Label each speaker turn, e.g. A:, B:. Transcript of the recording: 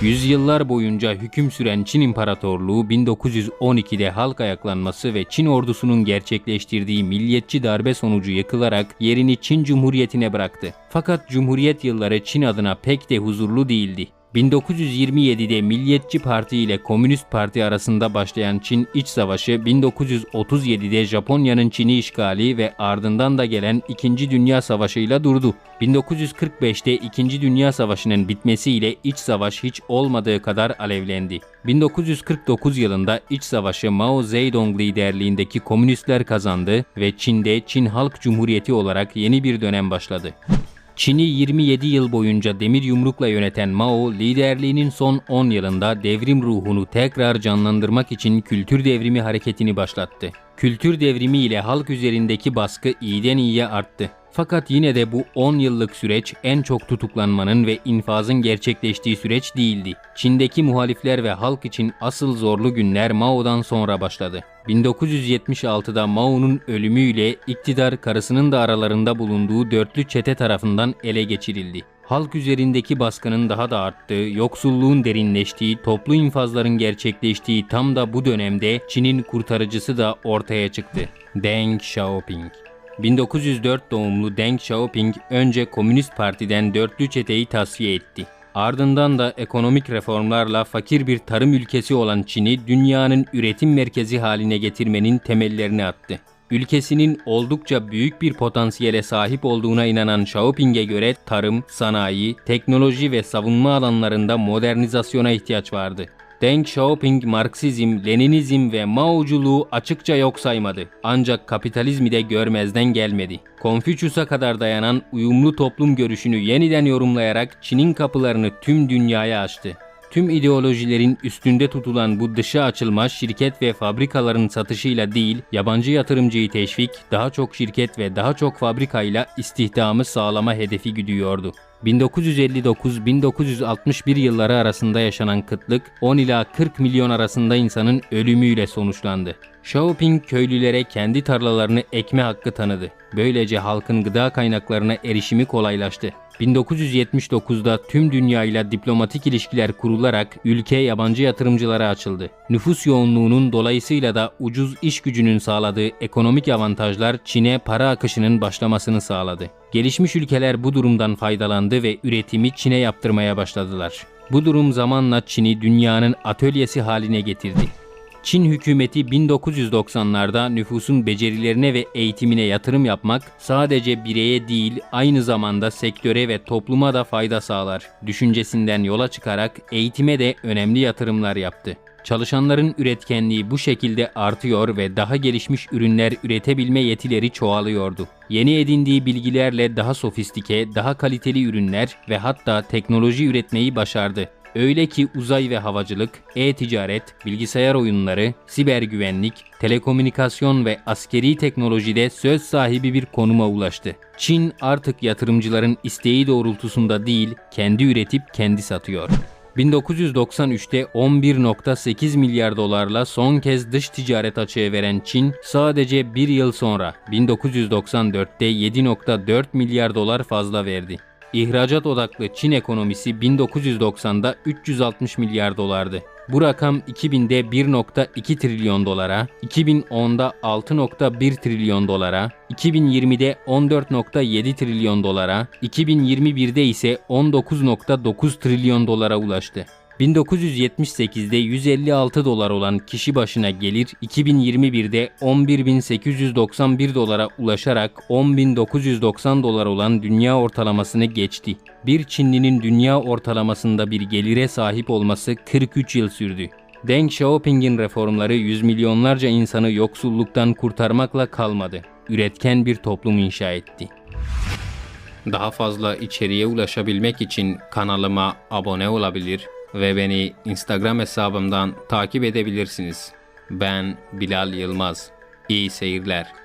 A: Yüzyıllar boyunca hüküm süren Çin İmparatorluğu 1912'de halk ayaklanması ve Çin ordusunun gerçekleştirdiği milliyetçi darbe sonucu yıkılarak yerini Çin Cumhuriyeti'ne bıraktı. Fakat Cumhuriyet yılları Çin adına pek de huzurlu değildi. 1927'de Milliyetçi Parti ile Komünist Parti arasında başlayan Çin İç Savaşı 1937'de Japonya'nın Çin'i işgali ve ardından da gelen 2. Dünya Savaşı ile durdu. 1945'te 2. Dünya Savaşı'nın bitmesiyle iç savaş hiç olmadığı kadar alevlendi. 1949 yılında iç savaşı Mao Zedong liderliğindeki komünistler kazandı ve Çin'de Çin Halk Cumhuriyeti olarak yeni bir dönem başladı. Çin'i 27 yıl boyunca demir yumrukla yöneten Mao, liderliğinin son 10 yılında devrim ruhunu tekrar canlandırmak için kültür devrimi hareketini başlattı. Kültür devrimi ile halk üzerindeki baskı iyiden iyiye arttı. Fakat yine de bu 10 yıllık süreç en çok tutuklanmanın ve infazın gerçekleştiği süreç değildi. Çin'deki muhalifler ve halk için asıl zorlu günler Mao'dan sonra başladı. 1976'da Mao'nun ölümüyle iktidar karısının da aralarında bulunduğu dörtlü çete tarafından ele geçirildi. Halk üzerindeki baskının daha da arttığı, yoksulluğun derinleştiği, toplu infazların gerçekleştiği tam da bu dönemde Çin'in kurtarıcısı da ortaya çıktı. Deng Xiaoping 1904 doğumlu Deng Xiaoping önce Komünist Parti'den dörtlü çeteyi tasfiye etti. Ardından da ekonomik reformlarla fakir bir tarım ülkesi olan Çin'i dünyanın üretim merkezi haline getirmenin temellerini attı. Ülkesinin oldukça büyük bir potansiyele sahip olduğuna inanan Xiaoping'e göre tarım, sanayi, teknoloji ve savunma alanlarında modernizasyona ihtiyaç vardı. Deng Xiaoping Marksizm, Leninizm ve Maoculuğu açıkça yok saymadı. Ancak kapitalizmi de görmezden gelmedi. Konfüçyus'a kadar dayanan uyumlu toplum görüşünü yeniden yorumlayarak Çin'in kapılarını tüm dünyaya açtı. Tüm ideolojilerin üstünde tutulan bu dışa açılmaz şirket ve fabrikaların satışıyla değil, yabancı yatırımcıyı teşvik, daha çok şirket ve daha çok fabrikayla istihdamı sağlama hedefi güdüyordu. 1959-1961 yılları arasında yaşanan kıtlık 10 ila 40 milyon arasında insanın ölümüyle sonuçlandı. Xiaoping köylülere kendi tarlalarını ekme hakkı tanıdı. Böylece halkın gıda kaynaklarına erişimi kolaylaştı. 1979'da tüm dünyayla diplomatik ilişkiler kurularak ülke yabancı yatırımcılara açıldı. Nüfus yoğunluğunun dolayısıyla da ucuz iş gücünün sağladığı ekonomik avantajlar Çin'e para akışının başlamasını sağladı. Gelişmiş ülkeler bu durumdan faydalandı ve üretimi Çin'e yaptırmaya başladılar. Bu durum zamanla Çin'i dünyanın atölyesi haline getirdi. Çin hükümeti 1990'larda nüfusun becerilerine ve eğitimine yatırım yapmak sadece bireye değil aynı zamanda sektöre ve topluma da fayda sağlar. Düşüncesinden yola çıkarak eğitime de önemli yatırımlar yaptı. Çalışanların üretkenliği bu şekilde artıyor ve daha gelişmiş ürünler üretebilme yetileri çoğalıyordu. Yeni edindiği bilgilerle daha sofistike, daha kaliteli ürünler ve hatta teknoloji üretmeyi başardı. Öyle ki uzay ve havacılık, e-ticaret, bilgisayar oyunları, siber güvenlik, telekomünikasyon ve askeri teknolojide söz sahibi bir konuma ulaştı. Çin artık yatırımcıların isteği doğrultusunda değil, kendi üretip kendi satıyor. 1993'te 11.8 milyar dolarla son kez dış ticaret açığı veren Çin, sadece bir yıl sonra 1994'te 7.4 milyar dolar fazla verdi. İhracat odaklı Çin ekonomisi 1990'da 360 milyar dolardı. Bu rakam 2000'de 1.2 trilyon dolara, 2010'da 6.1 trilyon dolara, 2020'de 14.7 trilyon dolara, 2021'de ise 19.9 trilyon dolara ulaştı. 1978'de 156 dolar olan kişi başına gelir 2021'de 11.891 dolara ulaşarak 10.990 dolar olan dünya ortalamasını geçti. Bir Çinlinin dünya ortalamasında bir gelire sahip olması 43 yıl sürdü. Deng Xiaoping'in reformları yüz milyonlarca insanı yoksulluktan kurtarmakla kalmadı. Üretken bir toplum inşa etti. Daha fazla içeriğe ulaşabilmek için kanalıma abone olabilir ve beni Instagram hesabımdan takip edebilirsiniz. Ben Bilal Yılmaz. İyi seyirler.